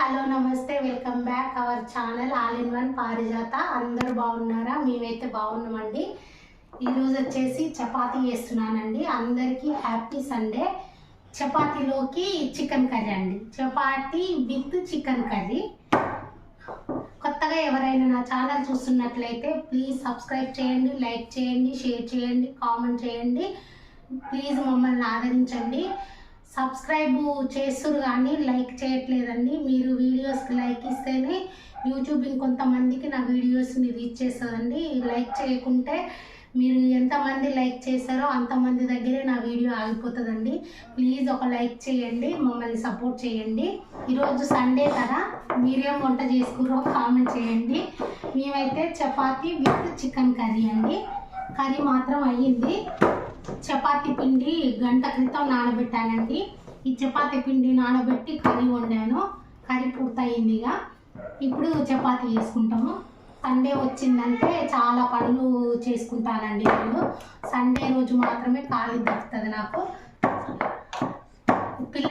Hello నమస్తే welcome back our channel all in one Parijatha. అందరూ బాగున్నారా? మేమైతే బాగున్నామండి. ఈరోజు వచ్చేసి చపాతీ చేస్తున్నానండి. అందరికీ హ్యాపీ సండే. చపాతీలోకి చికెన్ కర్రీ అండి. Chapati with chicken curry. కొత్తగా ఎవరైనా నా ఛానల్ చూస్తున్నట్లయితే ప్లీజ్ సబ్స్క్రైబ్ చేయండి లైక్ చేయండి షేర్ చేయండి కామెంట్ చేయండి. ప్లీజ్ మమ్మల్ని ఆదరించండి. సబ్స్క్రైబ్ చేస్తురు కానీ లైక్ చేయట్లేదండి. మీరు వీడియోస్కి లైక్ ఇస్తేనే యూట్యూబ్ ఇంకొంతమందికి నా వీడియోస్ని రీచ్ చేస్తుందండి. లైక్ చేయకుంటే మీరు ఎంతమంది లైక్ చేశారో అంతమంది దగ్గరే నా వీడియో ఆగిపోతుందండి. ప్లీజ్ ఒక లైక్ చేయండి మమ్మల్ని సపోర్ట్ చేయండి. ఈరోజు సండే కదా మీరేం వంట చేసుకురో కామెంట్ చేయండి. మేమైతే చపాతీ విత్ చికెన్ కర్రీ అండి. కర్రీ మాత్రం అయ్యింది. పిండి గంట క్రితం నానబెట్టానండి. ఈ చపాతి పిండి నానబెట్టి కర్రీ వండాను. కర్రీ పూర్తయిందిగా ఇక. ఇప్పుడు చపాతి చేసుకుంటాము. సండే వచ్చిందంటే చాలా పనులు చేసుకుంటానండి నేను. సండే రోజు మాత్రమే ఖాళీ దొరుకుతుంది నాకు. పిల్ల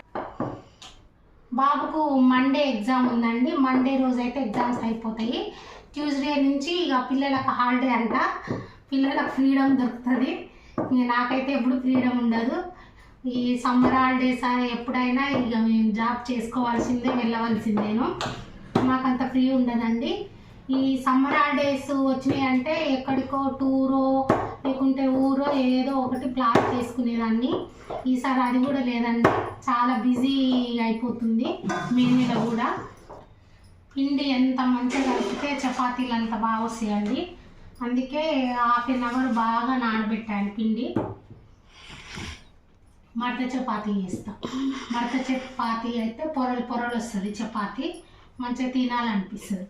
బాబుకు మండే ఎగ్జామ్ ఉందండి. మండే రోజు అయితే ఎగ్జామ్స్ అయిపోతాయి. ట్యూస్డే నుంచి ఇక పిల్లలకు హాలిడే అంట. పిల్లలకు ఫ్రీడమ్ దొరుకుతుంది. నాకైతే ఎప్పుడు ఫ్రీడమ్ ఉండదు. ఈ సమ్మర్ హాలిడేస్ ఎప్పుడైనా ఇక మేము జాబ్ చేసుకోవాల్సిందే వెళ్ళవలసిందేను. మాకంత ఫ్రీ ఉండదండి. ఈ సమ్మర్ హాలిడేస్ వచ్చినాయి అంటే ఎక్కడికో టూరో లేకుంటే ఊరో ఏదో ఒకటి ప్లాన్ చేసుకునేదాన్ని. ఈసారి అది కూడా లేదండి. చాలా బిజీ అయిపోతుంది మే నెల కూడా. పిండి ఎంత మంచిగా కలిపితే చపాతీలు అంత బాగా వస్తాయండి. అందుకే హాఫ్ అన్ అవర్ బాగా నానబెట్టాను పిండి. మడత చపాతీ చేస్తాం. మడత చపాతీ అయితే పొరలు పొరలు వస్తుంది చపాతీ. మంచిగా తినాలనిపిస్తుంది.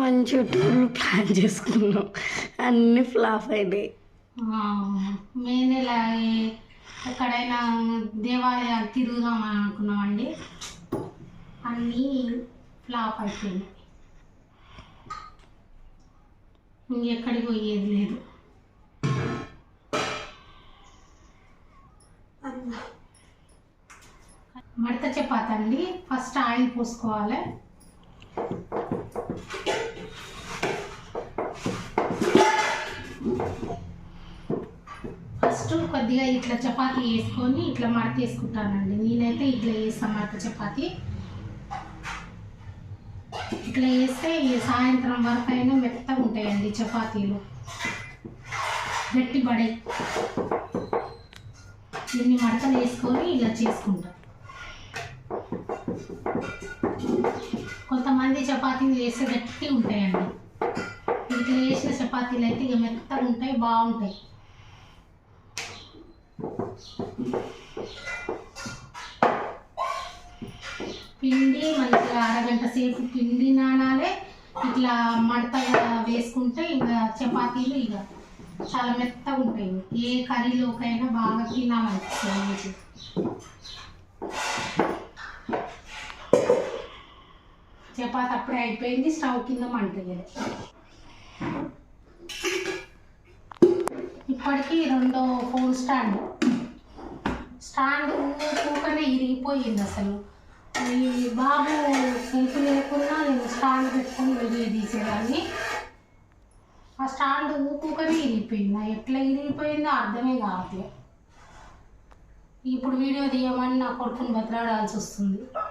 మంచి టూర్లు ప్లాన్ చేసుకున్నాం. అన్నీ ఫ్లాప్ అయినాయి. మే నెల ఎక్కడైనా దేవాలయాలు తిరుగుదాం అని అనుకున్నామండి. అన్నీ ఫ్లాప్ అయిపోయింది ఇంకెక్కడికి పోయేది లేదు. మడత చపాతండి. ఫస్ట్ ఆయిల్ పోసుకోవాలి. ఫస్ట్ కొద్దిగా ఇట్లా చపాతీ వేసుకొని ఇట్లా మడత వేసుకుంటానండి. నేనైతే ఇట్లా వేస్తాను మడత చపాతీ. ఇట్లా వేస్తే ఈ సాయంత్రం వరకు అయినా మెత్తగా ఉంటాయండి చపాతీలు. గట్టి పడే ఇన్ని మడతలు వేసుకొని ఇలా చేసుకుంటాం. కొంతమంది చపాతీలు వేస్తే గట్టి ఉంటాయండి. ఇట్లా వేసిన చపాతీలు అయితే ఇక మెత్తగా ఉంటాయి బాగుంటాయి. పిండి మనకి అరగంట సేపు పిండి నానాలే ఇట్లా మడత వేసుకుంటే ఇంకా చపాతీలు ఇక చాలా మెత్తగా ఉంటాయి. ఏ కర్రీలోకైనా బాగా తినాలనిపిస్తుంది చపాతి అప్పుడే అయిపోయింది స్టవ్ కింద మంటది ఇప్పటికీ రెండో ఫోన్ స్టాండ్. స్టాండ్ కూకనే ఇరిగిపోయింది అసలు. ఈ బాబు సెల్ఫ్ లేకుండా నేను స్టాండ్ పెట్టుకొని వీడియో తీసేదాన్ని. ఆ స్టాండ్ ఊకనే ఇరిగిపోయింది ఎట్లా ఇరిగిపోయిందో అర్థమే కావట్లేదు ఇప్పుడు వీడియో తీయమని నా కొడుకుని బతలాడాల్సి వస్తుంది మా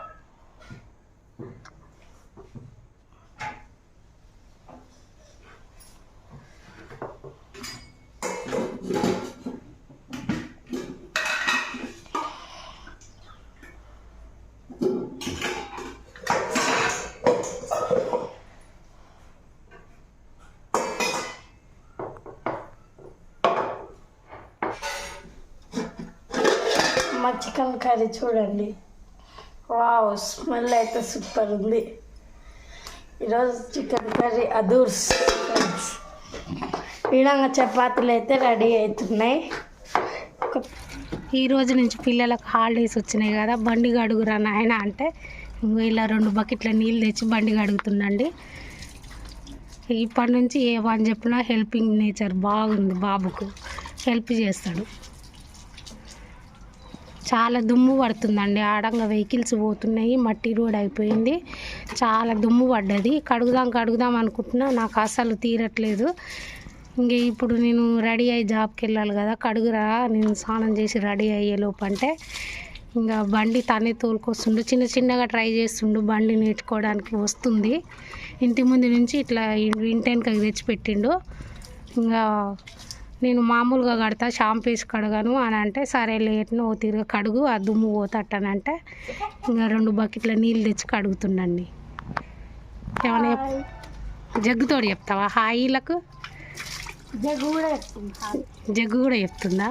చికెన్ కర్రీ చూడండి. వావ్ స్మెల్ అయితే సూపర్ ఉంది. ఈరోజు చికెన్ కర్రీ అదూర్స్ ఫ్రెండ్స్. చపాతీలు అయితే రెడీ అవుతున్నాయి. ఈ రోజు నుంచి పిల్లలకు హాలిడేస్ వచ్చినాయి కదా బండి గడుగురా నాయన అంటే ఇలా రెండు బకెట్ల నీళ్ళు తెచ్చి బండి గడుగుతుండండి ఇప్పటి నుంచి ఏ పని చెప్పినా హెల్పింగ్ నేచర్ బాగుంది బాబుకు. హెల్ప్ చేస్తాడు. చాలా దుమ్ము పడుతుందండి. ఆడంగా వెహికల్స్ పోతున్నాయి. మట్టి రోడ్ అయిపోయింది. చాలా దుమ్ము పడ్డది. కడుగుదాం కడుగుదాం అనుకుంటున్నా. నాకు అసలు తీరట్లేదు. ఇంక ఇప్పుడు నేను రెడీ అయ్యి జాబ్కి వెళ్ళాలి కదా. కడుగురా నేను స్నానం చేసి రెడీ అయ్యే అంటే ఇంకా బండి తనే తోలుకొస్తుండు. చిన్న చిన్నగా ట్రై చేస్తుండు. బండి నేర్చుకోవడానికి వస్తుంది. ఇంటి ముందు నుంచి ఇట్లా ఇంటి తెచ్చిపెట్టిండు. ఇంకా నేను మామూలుగా కడతా షాంపూ వేసి కడగాను అని అంటే సరే లేట్ను ఓ తిరగ కడుగు ఆ దుమ్ము పోతట్టనంటే ఇంకా రెండు బకెట్ల నీళ్ళు తెచ్చి కడుగుతుండండి. ఏమైనా జగ్గుతోడు చెప్తావా? హాయిలకు జగ్గు కూడా జగ్గు కూడా చెప్తుందా?